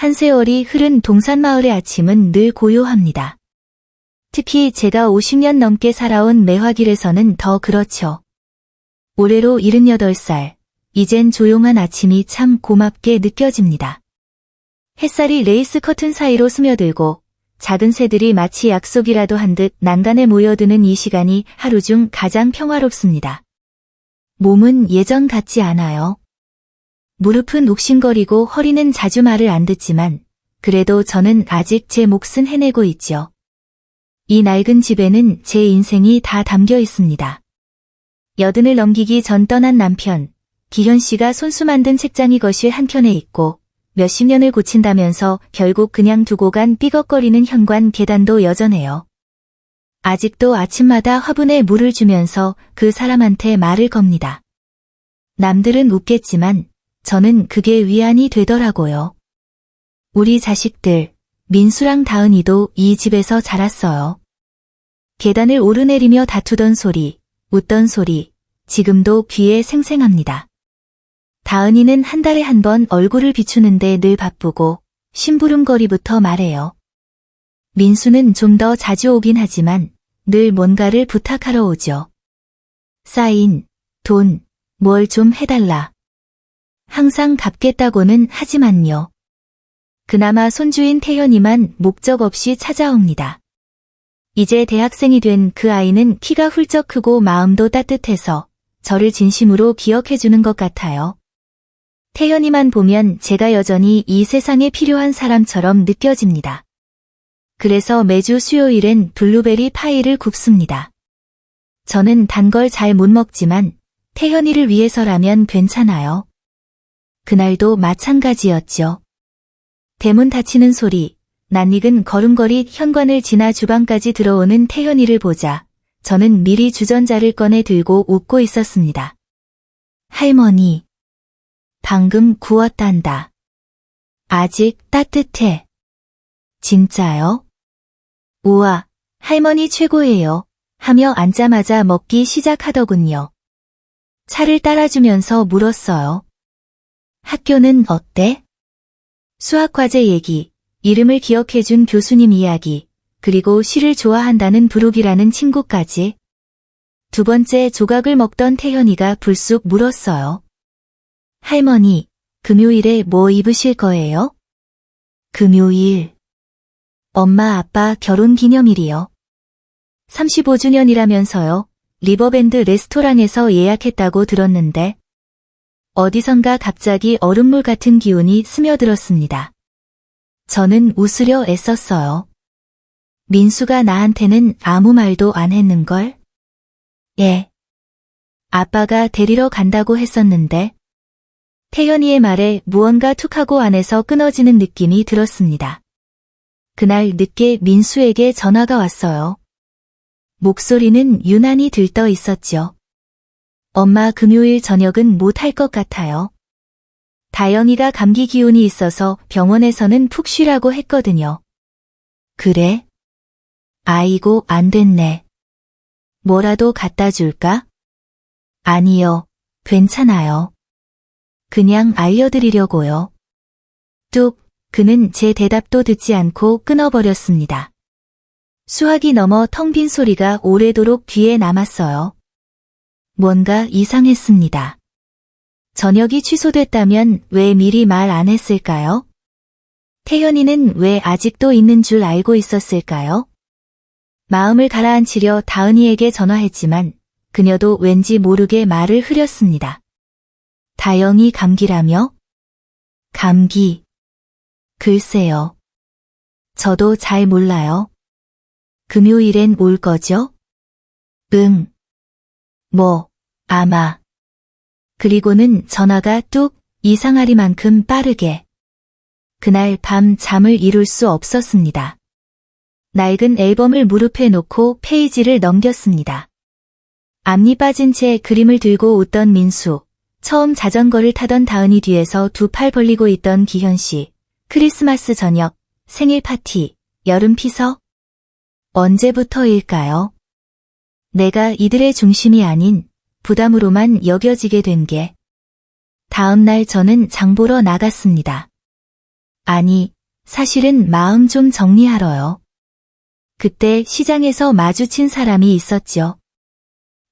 한 세월이 흐른 동산마을의 아침은 늘 고요합니다. 특히 제가 50년 넘게 살아온 매화길에서는 더 그렇죠. 올해로 78살, 이젠 조용한 아침이 참 고맙게 느껴집니다. 햇살이 레이스 커튼 사이로 스며들고 작은 새들이 마치 약속이라도 한 듯 난간에 모여드는 이 시간이 하루 중 가장 평화롭습니다. 몸은 예전 같지 않아요. 무릎은 욱신거리고 허리는 자주 말을 안 듣지만 그래도 저는 아직 제 몫은 해내고 있죠. 이 낡은 집에는 제 인생이 다 담겨 있습니다. 여든을 넘기기 전 떠난 남편, 기현 씨가 손수 만든 책장이 거실 한켠에 있고 몇십 년을 고친다면서 결국 그냥 두고 간 삐걱거리는 현관 계단도 여전해요. 아직도 아침마다 화분에 물을 주면서 그 사람한테 말을 겁니다. 남들은 웃겠지만 저는 그게 위안이 되더라고요. 우리 자식들, 민수랑 다은이도 이 집에서 자랐어요. 계단을 오르내리며 다투던 소리, 웃던 소리, 지금도 귀에 생생합니다. 다은이는 한 달에 한 번 얼굴을 비추는데 늘 바쁘고 심부름거리부터 말해요. 민수는 좀 더 자주 오긴 하지만 늘 뭔가를 부탁하러 오죠. 사인, 돈, 뭘 좀 해달라. 항상 갚겠다고는 하지만요. 그나마 손주인 태현이만 목적 없이 찾아옵니다. 이제 대학생이 된 그 아이는 키가 훌쩍 크고 마음도 따뜻해서 저를 진심으로 기억해주는 것 같아요. 태현이만 보면 제가 여전히 이 세상에 필요한 사람처럼 느껴집니다. 그래서 매주 수요일엔 블루베리 파이를 굽습니다. 저는 단 걸 잘 못 먹지만 태현이를 위해서라면 괜찮아요. 그날도 마찬가지였죠. 대문 닫히는 소리, 낯익은 걸음걸이 현관을 지나 주방까지 들어오는 태현이를 보자 저는 미리 주전자를 꺼내 들고 웃고 있었습니다. 할머니, 방금 구웠단다. 아직 따뜻해. 진짜요? 우와, 할머니 최고예요. 하며 앉자마자 먹기 시작하더군요. 차를 따라주면서 물었어요. 학교는 어때? 수학과제 얘기, 이름을 기억해준 교수님 이야기, 그리고 시를 좋아한다는 부록이라는 친구까지. 두 번째 조각을 먹던 태현이가 불쑥 물었어요. 할머니, 금요일에 뭐 입으실 거예요? 금요일. 엄마 아빠 결혼 기념일이요. 35주년이라면서요. 리버밴드 레스토랑에서 예약했다고 들었는데 어디선가 갑자기 얼음물 같은 기운이 스며들었습니다. 저는 웃으려 애썼어요. 민수가 나한테는 아무 말도 안 했는걸? 예. 아빠가 데리러 간다고 했었는데 태연이의 말에 무언가 툭 하고 안에서 끊어지는 느낌이 들었습니다. 그날 늦게 민수에게 전화가 왔어요. 목소리는 유난히 들떠 있었죠. 엄마 금요일 저녁은 못할 것 같아요. 다영이가 감기 기운이 있어서 병원에서는 푹 쉬라고 했거든요. 그래? 아이고, 안 됐네. 뭐라도 갖다 줄까? 아니요, 괜찮아요. 그냥 알려드리려고요. 뚝, 그는 제 대답도 듣지 않고 끊어버렸습니다. 수학이 넘어 텅 빈 소리가 오래도록 귀에 남았어요. 뭔가 이상했습니다. 저녁이 취소됐다면 왜 미리 말 안 했을까요? 태현이는 왜 아직도 있는 줄 알고 있었을까요? 마음을 가라앉히려 다은이에게 전화했지만 그녀도 왠지 모르게 말을 흐렸습니다. 다영이 감기라며? 감기. 글쎄요. 저도 잘 몰라요. 금요일엔 올 거죠? 응. 뭐, 아마. 그리고는 전화가 뚝 이상하리만큼 빠르게. 그날 밤 잠을 이룰 수 없었습니다. 낡은 앨범을 무릎에 놓고 페이지를 넘겼습니다. 앞니 빠진 채 그림을 들고 웃던 민수, 처음 자전거를 타던 다은이 뒤에서 두 팔 벌리고 있던 기현 씨, 크리스마스 저녁, 생일 파티, 여름 피서? 언제부터일까요? 내가 이들의 중심이 아닌 부담으로만 여겨지게 된 게. 다음 날 저는 장 보러 나갔습니다. 아니, 사실은 마음 좀 정리하러요. 그때 시장에서 마주친 사람이 있었죠.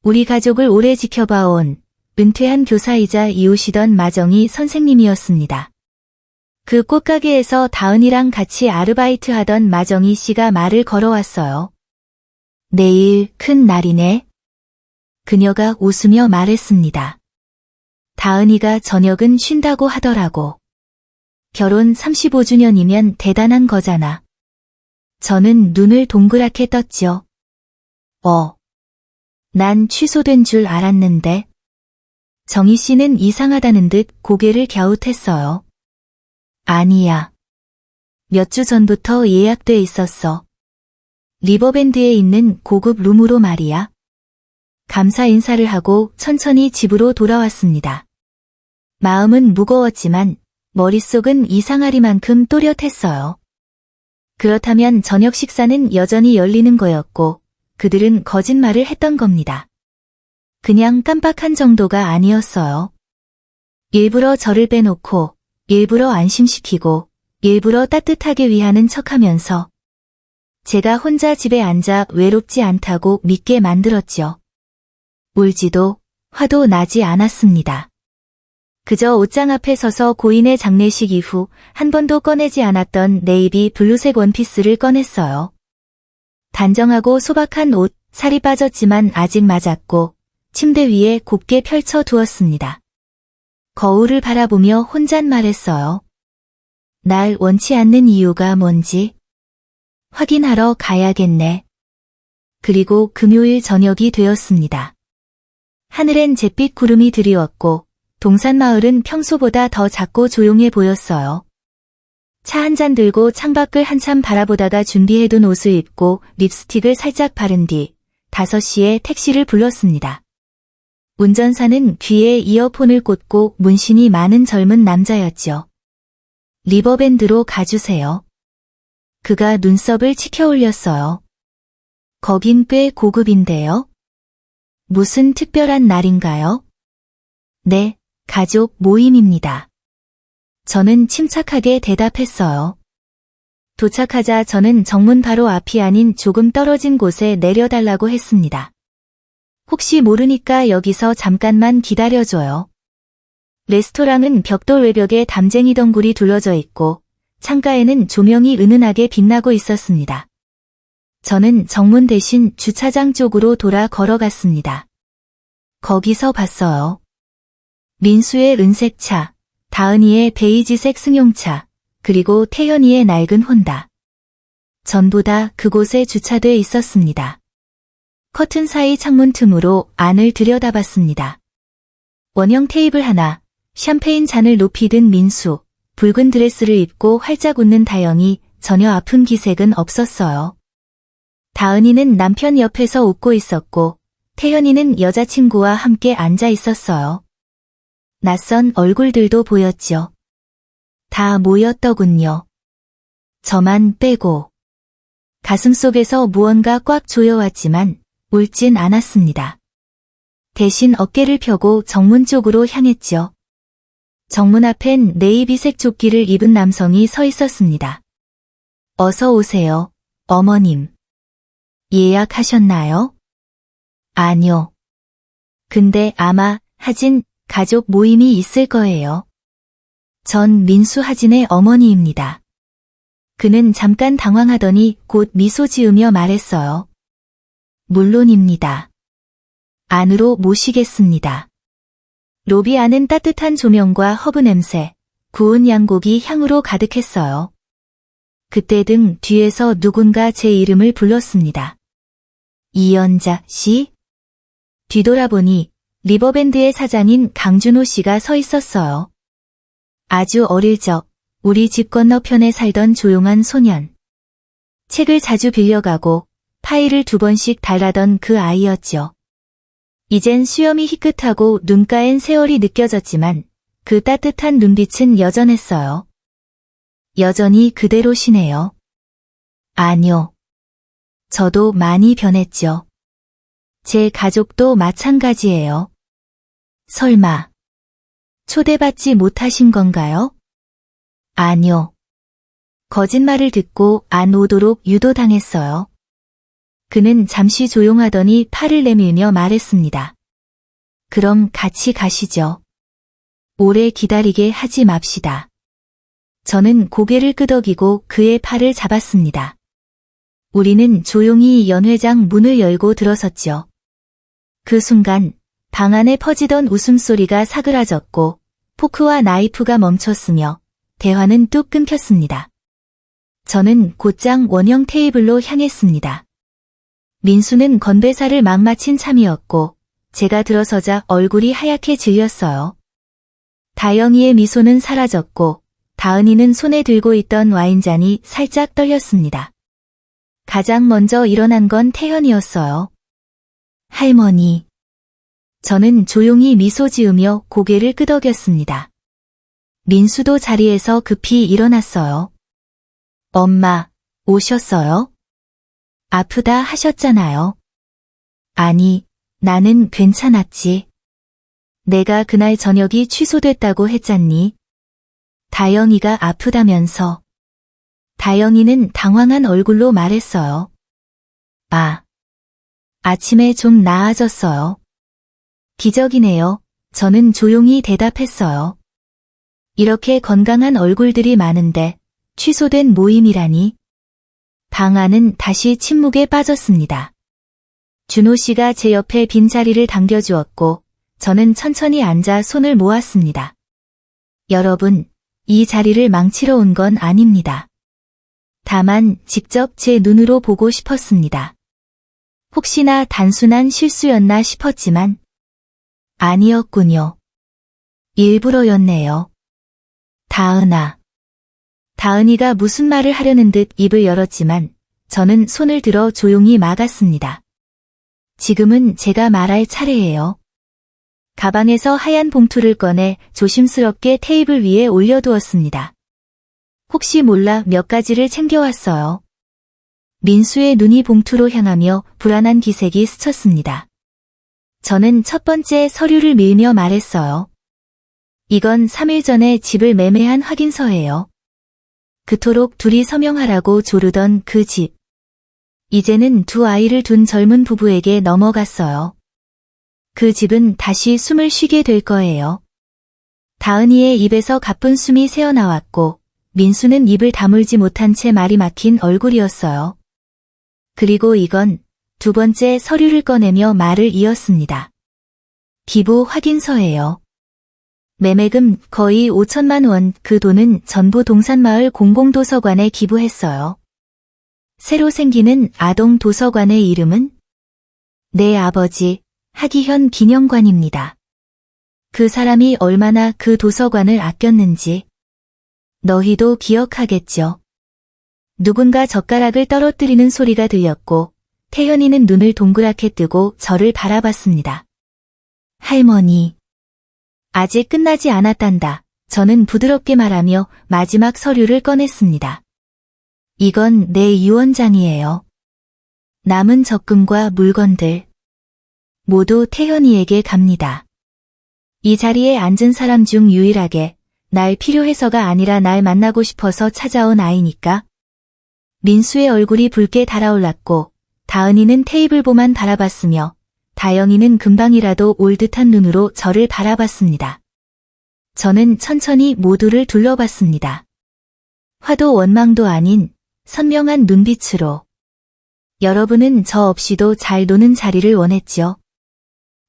우리 가족을 오래 지켜봐온 은퇴한 교사이자 이웃이던 마정이 선생님이었습니다. 그 꽃가게에서 다은이랑 같이 아르바이트 하던 마정희 씨가 말을 걸어왔어요. 내일 큰 날이네. 그녀가 웃으며 말했습니다. 다은이가 저녁은 쉰다고 하더라고. 결혼 35주년이면 대단한 거잖아. 저는 눈을 동그랗게 떴죠. 어. 난 취소된 줄 알았는데. 정희 씨는 이상하다는 듯 고개를 갸웃했어요. 아니야. 몇 주 전부터 예약돼 있었어. 리버밴드에 있는 고급 룸으로 말이야. 감사 인사를 하고 천천히 집으로 돌아왔습니다. 마음은 무거웠지만 머릿속은 이상하리만큼 또렷했어요. 그렇다면 저녁 식사는 여전히 열리는 거였고 그들은 거짓말을 했던 겁니다. 그냥 깜빡한 정도가 아니었어요. 일부러 저를 빼놓고 일부러 안심시키고 일부러 따뜻하게 위하는 척하면서 제가 혼자 집에 앉아 외롭지 않다고 믿게 만들었죠. 울지도 화도 나지 않았습니다. 그저 옷장 앞에 서서 고인의 장례식 이후 한 번도 꺼내지 않았던 네이비 블루색 원피스를 꺼냈어요. 단정하고 소박한 옷, 살이 빠졌지만 아직 맞았고 침대 위에 곱게 펼쳐 두었습니다. 거울을 바라보며 혼잣말했어요. 날 원치 않는 이유가 뭔지 확인하러 가야겠네. 그리고 금요일 저녁이 되었습니다. 하늘엔 잿빛 구름이 드리웠고 동산마을은 평소보다 더 작고 조용해 보였어요. 차 한 잔 들고 창밖을 한참 바라보다가 준비해둔 옷을 입고 립스틱을 살짝 바른 뒤 5시에 택시를 불렀습니다. 운전사는 귀에 이어폰을 꽂고 문신이 많은 젊은 남자였죠. 리버밴드로 가주세요. 그가 눈썹을 치켜 올렸어요. 거긴 꽤 고급인데요. 무슨 특별한 날인가요? 네, 가족 모임입니다. 저는 침착하게 대답했어요. 도착하자 저는 정문 바로 앞이 아닌 조금 떨어진 곳에 내려달라고 했습니다. 혹시 모르니까 여기서 잠깐만 기다려줘요. 레스토랑은 벽돌 외벽에 담쟁이 덩굴이 둘러져 있고 창가에는 조명이 은은하게 빛나고 있었습니다. 저는 정문 대신 주차장 쪽으로 돌아 걸어갔습니다. 거기서 봤어요. 민수의 은색 차, 다은이의 베이지색 승용차, 그리고 태연이의 낡은 혼다. 전부 다 그곳에 주차돼 있었습니다. 커튼 사이 창문 틈으로 안을 들여다봤습니다. 원형 테이블 하나, 샴페인 잔을 높이 든 민수, 붉은 드레스를 입고 활짝 웃는 다영이 전혀 아픈 기색은 없었어요. 다은이는 남편 옆에서 웃고 있었고, 태연이는 여자친구와 함께 앉아 있었어요. 낯선 얼굴들도 보였죠. 다 모였더군요. 저만 빼고. 가슴속에서 무언가 꽉 조여왔지만 울진 않았습니다. 대신 어깨를 펴고 정문 쪽으로 향했죠. 정문 앞엔 네이비색 조끼를 입은 남성이 서 있었습니다. 어서 오세요, 어머님. 예약하셨나요? 아니요. 근데 아마 하진 가족 모임이 있을 거예요. 전 민수 하진의 어머니입니다. 그는 잠깐 당황하더니 곧 미소 지으며 말했어요. 물론입니다. 안으로 모시겠습니다. 로비 안은 따뜻한 조명과 허브 냄새, 구운 양고기 향으로 가득했어요. 그때 등 뒤에서 누군가 제 이름을 불렀습니다. 이연자 씨? 뒤돌아보니 리버밴드의 사장인 강준호 씨가 서 있었어요. 아주 어릴 적 우리 집 건너편에 살던 조용한 소년. 책을 자주 빌려가고 파일을 두 번씩 달라던 그 아이였죠. 이젠 수염이 희끗하고 눈가엔 세월이 느껴졌지만 그 따뜻한 눈빛은 여전했어요. 여전히 그대로시네요. 아니요. 저도 많이 변했죠. 제 가족도 마찬가지예요. 설마 초대받지 못하신 건가요? 아니요. 거짓말을 듣고 안 오도록 유도당했어요. 그는 잠시 조용하더니 팔을 내밀며 말했습니다. 그럼 같이 가시죠. 오래 기다리게 하지 맙시다. 저는 고개를 끄덕이고 그의 팔을 잡았습니다. 우리는 조용히 연회장 문을 열고 들어섰죠. 그 순간 방 안에 퍼지던 웃음소리가 사그라졌고 포크와 나이프가 멈췄으며 대화는 뚝 끊겼습니다. 저는 곧장 원형 테이블로 향했습니다. 민수는 건배사를 막 마친 참이었고 제가 들어서자 얼굴이 하얗게 질렸어요. 다영이의 미소는 사라졌고 다은이는 손에 들고 있던 와인잔이 살짝 떨렸습니다. 가장 먼저 일어난 건 태현이었어요. 할머니. 저는 조용히 미소 지으며 고개를 끄덕였습니다. 민수도 자리에서 급히 일어났어요. 엄마, 오셨어요? 아프다 하셨잖아요. 아니, 나는 괜찮았지. 내가 그날 저녁이 취소됐다고 했잖니. 다영이가 아프다면서. 다영이는 당황한 얼굴로 말했어요. 아. 아침에 좀 나아졌어요. 기적이네요. 저는 조용히 대답했어요. 이렇게 건강한 얼굴들이 많은데 취소된 모임이라니. 방 안은 다시 침묵에 빠졌습니다. 준호 씨가 제 옆에 빈자리를 당겨주었고 저는 천천히 앉아 손을 모았습니다. 여러분, 이 자리를 망치러 온 건 아닙니다. 다만 직접 제 눈으로 보고 싶었습니다. 혹시나 단순한 실수였나 싶었지만 아니었군요. 일부러였네요. 다은아. 다은이가 무슨 말을 하려는 듯 입을 열었지만 저는 손을 들어 조용히 막았습니다. 지금은 제가 말할 차례예요. 가방에서 하얀 봉투를 꺼내 조심스럽게 테이블 위에 올려두었습니다. 혹시 몰라 몇 가지를 챙겨왔어요. 민수의 눈이 봉투로 향하며 불안한 기색이 스쳤습니다. 저는 첫 번째 서류를 밀며 말했어요. 이건 3일 전에 집을 매매한 확인서예요. 그토록 둘이 서명하라고 조르던 그 집. 이제는 두 아이를 둔 젊은 부부에게 넘어갔어요. 그 집은 다시 숨을 쉬게 될 거예요. 다은이의 입에서 가쁜 숨이 새어나왔고 민수는 입을 다물지 못한 채 말이 막힌 얼굴이었어요. 그리고 이건 두 번째 서류를 꺼내며 말을 이었습니다. 기부 확인서예요. 매매금 거의 5천만 원, 그 돈은 전부 동산마을 공공도서관에 기부했어요. 새로 생기는 아동 도서관의 이름은 내 아버지 하기현 기념관입니다. 그 사람이 얼마나 그 도서관을 아꼈는지 너희도 기억하겠죠. 누군가 젓가락을 떨어뜨리는 소리가 들렸고 태연이는 눈을 동그랗게 뜨고 저를 바라봤습니다. 할머니. 아직 끝나지 않았단다. 저는 부드럽게 말하며 마지막 서류를 꺼냈습니다. 이건 내 유언장이에요. 남은 적금과 물건들 모두 태현이에게 갑니다. 이 자리에 앉은 사람 중 유일하게 날 필요해서가 아니라 날 만나고 싶어서 찾아온 아이니까. 민수의 얼굴이 붉게 달아올랐고 다은이는 테이블보만 바라봤으며 다영이는 금방이라도 올 듯한 눈으로 저를 바라봤습니다. 저는 천천히 모두를 둘러봤습니다. 화도 원망도 아닌 선명한 눈빛으로 여러분은 저 없이도 잘 노는 자리를 원했죠.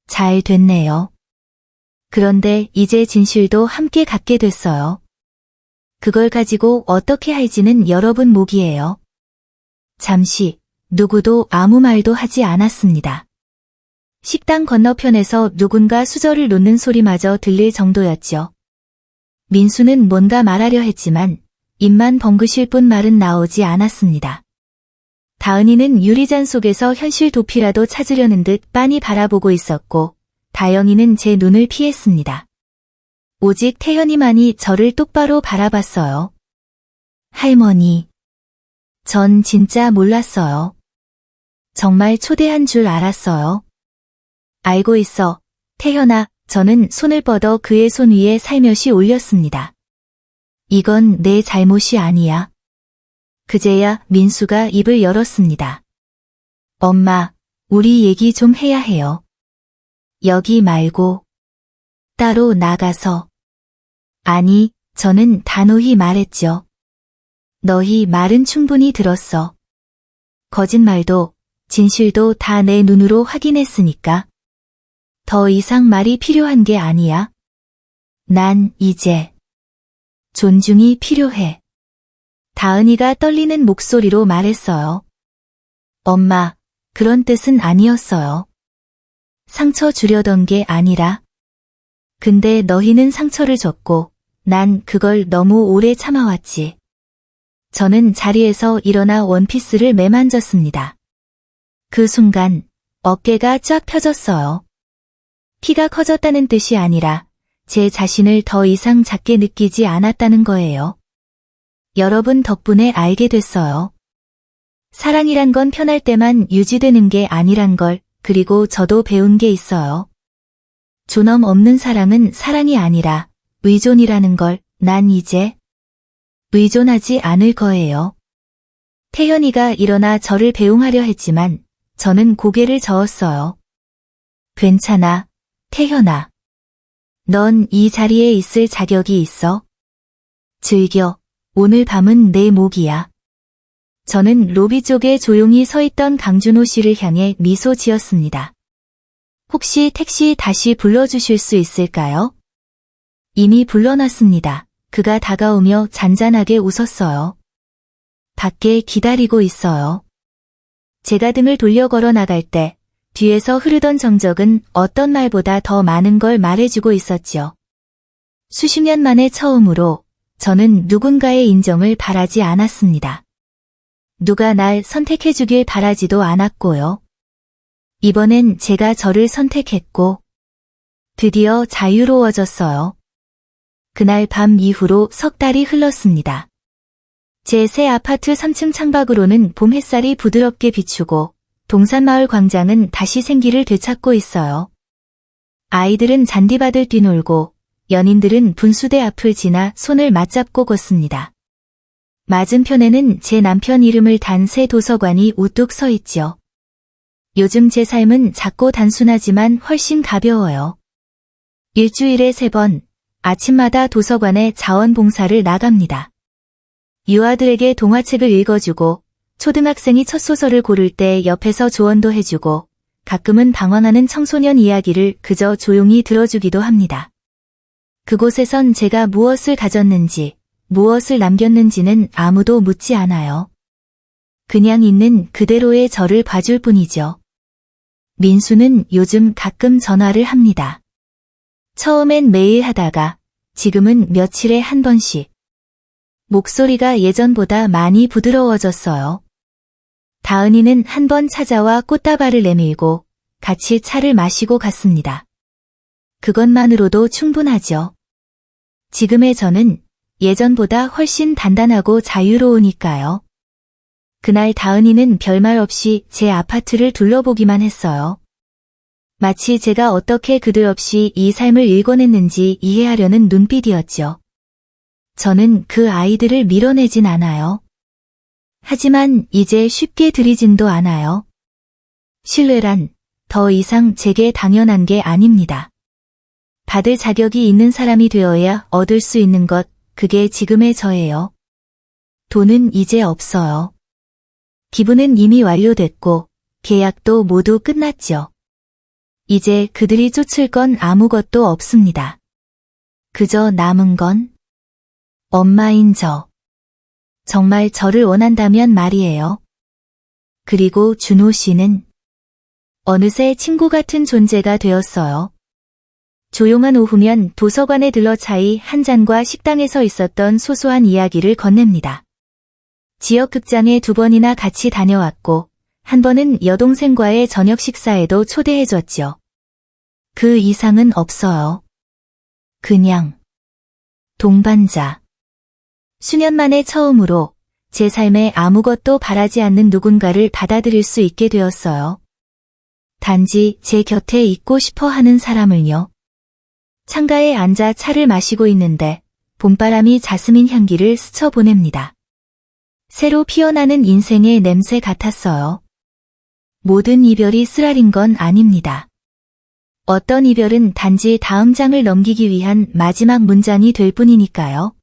잘 됐네요. 그런데 이제 진실도 함께 갖게 됐어요. 그걸 가지고 어떻게 할지는 여러분 몫이에요. 잠시 누구도 아무 말도 하지 않았습니다. 식당 건너편에서 누군가 수저를 놓는 소리마저 들릴 정도였죠. 민수는 뭔가 말하려 했지만 입만 벙그실 뿐 말은 나오지 않았습니다. 다은이는 유리잔 속에서 현실 도피라도 찾으려는 듯 빤히 바라보고 있었고 다영이는 제 눈을 피했습니다. 오직 태현이만이 저를 똑바로 바라봤어요. 할머니. 전 진짜 몰랐어요. 정말 초대한 줄 알았어요. 알고 있어. 태현아, 저는 손을 뻗어 그의 손 위에 살며시 올렸습니다. 이건 내 잘못이 아니야. 그제야 민수가 입을 열었습니다. 엄마, 우리 얘기 좀 해야 해요. 여기 말고 따로 나가서. 아니, 저는 단호히 말했죠. 너희 말은 충분히 들었어. 거짓말도 진실도 다 내 눈으로 확인했으니까. 더 이상 말이 필요한 게 아니야. 난 이제 존중이 필요해. 다은이가 떨리는 목소리로 말했어요. 엄마, 그런 뜻은 아니었어요. 상처 주려던 게 아니라. 근데 너희는 상처를 줬고, 난 그걸 너무 오래 참아왔지. 저는 자리에서 일어나 원피스를 매만졌습니다. 그 순간 어깨가 쫙 펴졌어요. 키가 커졌다는 뜻이 아니라 제 자신을 더 이상 작게 느끼지 않았다는 거예요. 여러분 덕분에 알게 됐어요. 사랑이란 건 편할 때만 유지되는 게 아니란 걸, 그리고 저도 배운 게 있어요. 존엄 없는 사랑은 사랑이 아니라 의존이라는 걸 난 이제 의존하지 않을 거예요. 태현이가 일어나 저를 배웅하려 했지만 저는 고개를 저었어요. 괜찮아, 태현아. 넌 이 자리에 있을 자격이 있어. 즐겨. 오늘 밤은 내 목이야. 저는 로비 쪽에 조용히 서 있던 강준호 씨를 향해 미소 지었습니다. 혹시 택시 다시 불러주실 수 있을까요? 이미 불러놨습니다. 그가 다가오며 잔잔하게 웃었어요. 밖에 기다리고 있어요. 제가 등을 돌려 걸어 나갈 때 뒤에서 흐르던 정적은 어떤 말보다 더 많은 걸 말해주고 있었지요. 수십 년 만에 처음으로 저는 누군가의 인정을 바라지 않았습니다. 누가 날 선택해주길 바라지도 않았고요. 이번엔 제가 저를 선택했고, 드디어 자유로워졌어요. 그날 밤 이후로 석 달이 흘렀습니다. 제 새 아파트 3층 창밖으로는 봄 햇살이 부드럽게 비추고 동산마을 광장은 다시 생기를 되찾고 있어요. 아이들은 잔디밭을 뛰놀고 연인들은 분수대 앞을 지나 손을 맞잡고 걷습니다. 맞은편에는 제 남편 이름을 단 새 도서관이 우뚝 서 있죠. 요즘 제 삶은 작고 단순하지만 훨씬 가벼워요. 일주일에 세 번, 아침마다 도서관에 자원봉사를 나갑니다. 유아들에게 동화책을 읽어주고 초등학생이 첫 소설을 고를 때 옆에서 조언도 해주고 가끔은 방황하는 청소년 이야기를 그저 조용히 들어주기도 합니다. 그곳에선 제가 무엇을 가졌는지, 무엇을 남겼는지는 아무도 묻지 않아요. 그냥 있는 그대로의 저를 봐줄 뿐이죠. 민수는 요즘 가끔 전화를 합니다. 처음엔 매일 하다가 지금은 며칠에 한 번씩. 목소리가 예전보다 많이 부드러워졌어요. 다은이는 한 번 찾아와 꽃다발을 내밀고 같이 차를 마시고 갔습니다. 그것만으로도 충분하죠. 지금의 저는 예전보다 훨씬 단단하고 자유로우니까요. 그날 다은이는 별말 없이 제 아파트를 둘러보기만 했어요. 마치 제가 어떻게 그들 없이 이 삶을 읽어냈는지 이해하려는 눈빛이었죠. 저는 그 아이들을 밀어내진 않아요. 하지만 이제 쉽게 들이진도 않아요. 신뢰란 더 이상 제게 당연한 게 아닙니다. 받을 자격이 있는 사람이 되어야 얻을 수 있는 것, 그게 지금의 저예요. 돈은 이제 없어요. 기부는 이미 완료됐고, 계약도 모두 끝났죠. 이제 그들이 쫓을 건 아무것도 없습니다. 그저 남은 건 엄마인 저. 정말 저를 원한다면 말이에요. 그리고 준호 씨는 어느새 친구 같은 존재가 되었어요. 조용한 오후면 도서관에 들러 차이 한 잔과 식당에서 있었던 소소한 이야기를 건넵니다. 지역 극장에 두 번이나 같이 다녀왔고, 한 번은 여동생과의 저녁 식사에도 초대해줬죠. 그 이상은 없어요. 그냥 동반자. 수년 만에 처음으로 제 삶에 아무것도 바라지 않는 누군가를 받아들일 수 있게 되었어요. 단지 제 곁에 있고 싶어 하는 사람을요. 창가에 앉아 차를 마시고 있는데 봄바람이 자스민 향기를 스쳐 보냅니다. 새로 피어나는 인생의 냄새 같았어요. 모든 이별이 쓰라린 건 아닙니다. 어떤 이별은 단지 다음 장을 넘기기 위한 마지막 문장이 될 뿐이니까요.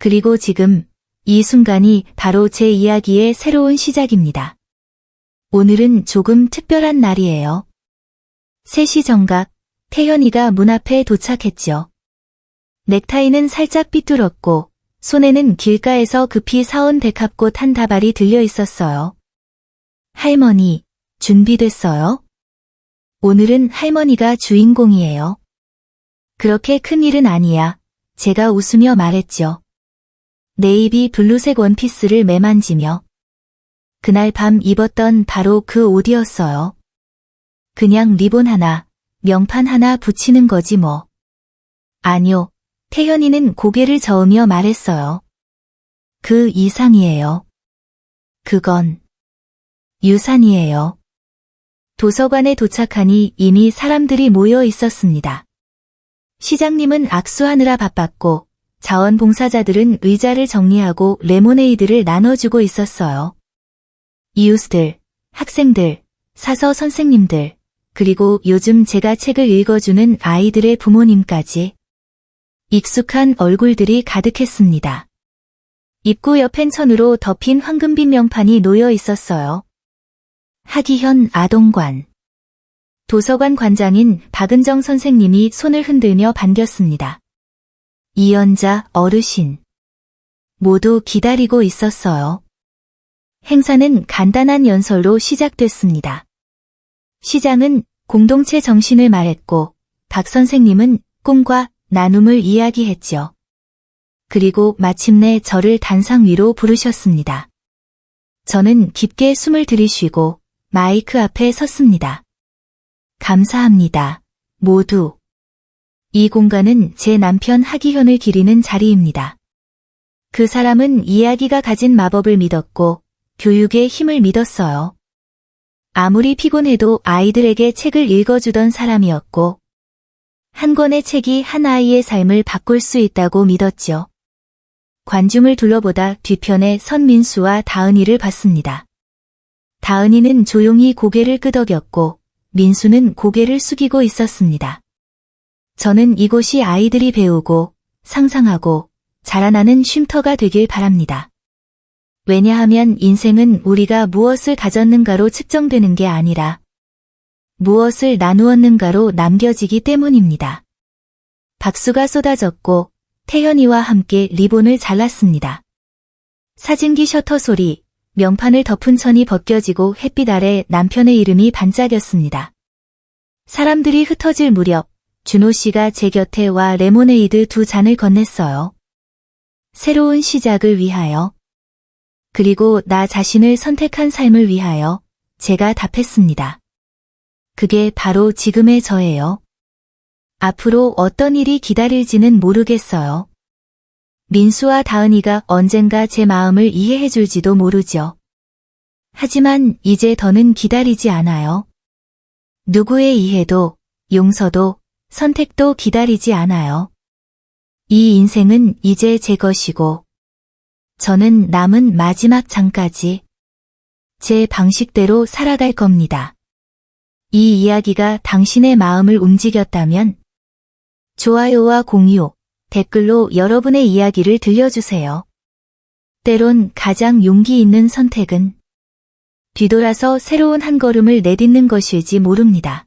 그리고 지금 이 순간이 바로 제 이야기의 새로운 시작입니다. 오늘은 조금 특별한 날이에요. 3시 정각, 태현이가 문 앞에 도착했죠. 넥타이는 살짝 삐뚤었고, 손에는 길가에서 급히 사온 백합꽃 한 다발이 들려 있었어요. 할머니, 준비됐어요? 오늘은 할머니가 주인공이에요. 그렇게 큰 일은 아니야. 제가 웃으며 말했죠. 네이비 블루색 원피스를 매만지며. 그날 밤 입었던 바로 그 옷이었어요. 그냥 리본 하나, 명판 하나 붙이는 거지 뭐. 아니요. 태현이는 고개를 저으며 말했어요. 그 이상이에요. 그건 유산이에요. 도서관에 도착하니 이미 사람들이 모여 있었습니다. 시장님은 악수하느라 바빴고 자원봉사자들은 의자를 정리하고 레모네이드를 나눠주고 있었어요. 이웃들, 학생들, 사서 선생님들, 그리고 요즘 제가 책을 읽어주는 아이들의 부모님까지 익숙한 얼굴들이 가득했습니다. 입구 옆엔 천으로 덮인 황금빛 명판이 놓여 있었어요. 하기현 아동관. 도서관 관장인 박은정 선생님이 손을 흔들며 반겼습니다. 이연자 어르신. 모두 기다리고 있었어요. 행사는 간단한 연설로 시작됐습니다. 시장은 공동체 정신을 말했고, 박 선생님은 꿈과 나눔을 이야기했죠. 그리고 마침내 저를 단상 위로 부르셨습니다. 저는 깊게 숨을 들이쉬고 마이크 앞에 섰습니다. 감사합니다. 모두. 이 공간은 제 남편 하기현을 기리는 자리입니다. 그 사람은 이야기가 가진 마법을 믿었고 교육의 힘을 믿었어요. 아무리 피곤해도 아이들에게 책을 읽어주던 사람이었고 한 권의 책이 한 아이의 삶을 바꿀 수 있다고 믿었죠. 관중을 둘러보다 뒤편에 선민수와 다은이를 봤습니다. 다은이는 조용히 고개를 끄덕였고 민수는 고개를 숙이고 있었습니다. 저는 이곳이 아이들이 배우고 상상하고 자라나는 쉼터가 되길 바랍니다. 왜냐하면 인생은 우리가 무엇을 가졌는가로 측정되는 게 아니라 무엇을 나누었는가로 남겨지기 때문입니다. 박수가 쏟아졌고 태현이와 함께 리본을 잘랐습니다. 사진기 셔터 소리, 명판을 덮은 천이 벗겨지고 햇빛 아래 남편의 이름이 반짝였습니다. 사람들이 흩어질 무렵 준호 씨가 제 곁에 와 레모네이드 두 잔을 건넸어요. 새로운 시작을 위하여. 그리고 나 자신을 선택한 삶을 위하여 제가 답했습니다. 그게 바로 지금의 저예요. 앞으로 어떤 일이 기다릴지는 모르겠어요. 민수와 다은이가 언젠가 제 마음을 이해해 줄지도 모르죠. 하지만 이제 더는 기다리지 않아요. 누구의 이해도, 용서도, 선택도 기다리지 않아요. 이 인생은 이제 제 것이고, 저는 남은 마지막 장까지 제 방식대로 살아갈 겁니다. 이 이야기가 당신의 마음을 움직였다면 좋아요와 공유, 댓글로 여러분의 이야기를 들려주세요. 때론 가장 용기 있는 선택은 뒤돌아서 새로운 한 걸음을 내딛는 것일지 모릅니다.